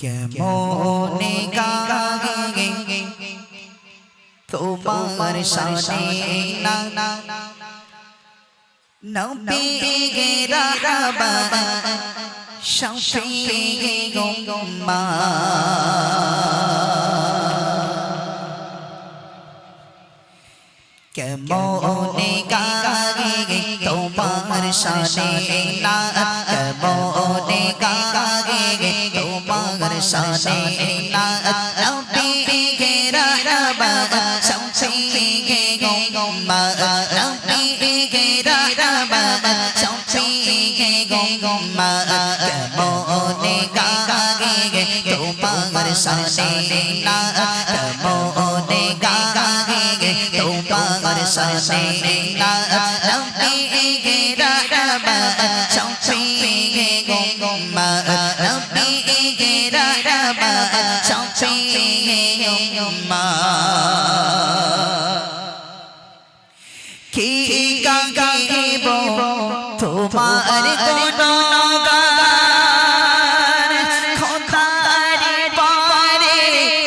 কেমনে গাগে তোমার সানে না নবী রাবা শফি গুম্মা কেমনে গাগে তোমার সানে না কেমনে গাগে তোমার সানে না নবী রাবা শফি গুম্মা নবী রাবা শফি গুম্মা কেমনে গাগে তোমার সানে না কেমনে গাগে তোমার সানে না নবী রাবা শফি গুম্মা গুম্মা কি গাইব তোমার গুণগান খোদার পারে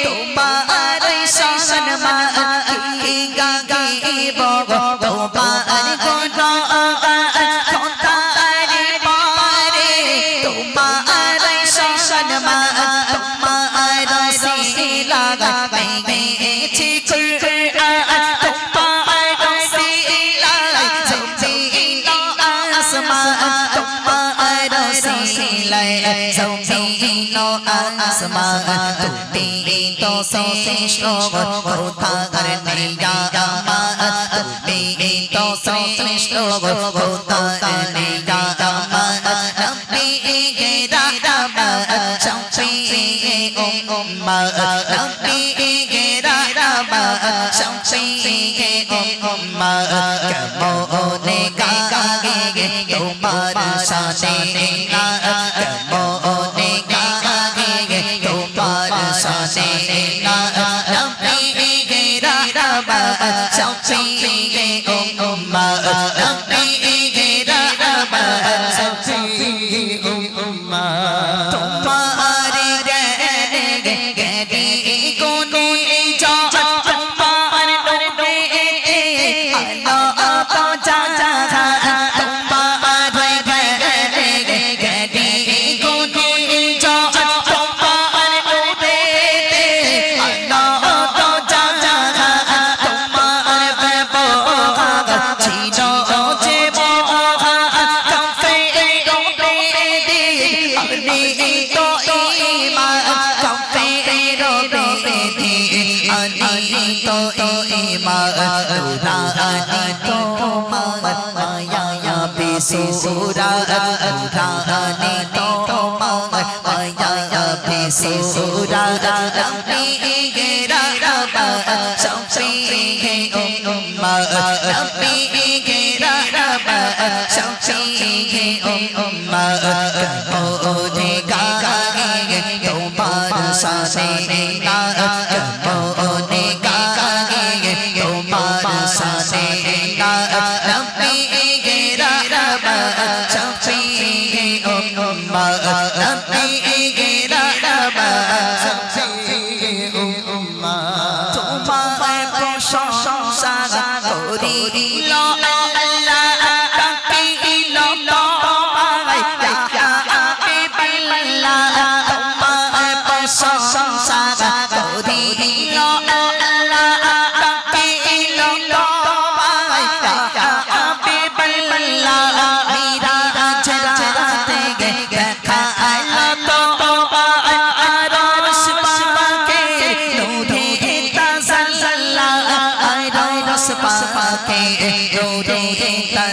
তোমার সম্মান কি গাইব তোমার গুণগান খোদার পারে তোমার সম্মান জমিন আসমান তুমি তো শ্রেষ্ঠ কোথাকার নেয়া আমার তুমি তো শ্রেষ্ঠ কোথাকার নেয়া আমার নবী গেরা রাবা শফি উম্মা নবী গেরা রাবা শফি উম্মা কেমনে গাগে তোমার সানে সানে না বিসুরা তোরা আনি তো মায়া বিসুরা রবি গেরা রবা শফি উম্মা রবি গেরা রবা শফি উম্মা কমোনে গাগে তোমার সানে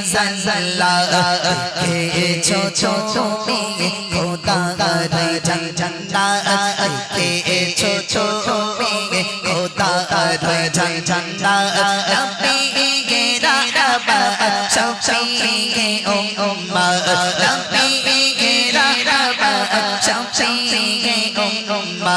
তাজাল্লা কে ছো ছো তুমি খোদা রে জান জান্না কে ছো ছো তুমি খোদা রে জান জান্না নবী গেরা রবা শফি উম্মা নবী গেরা রবা শফি উম্মা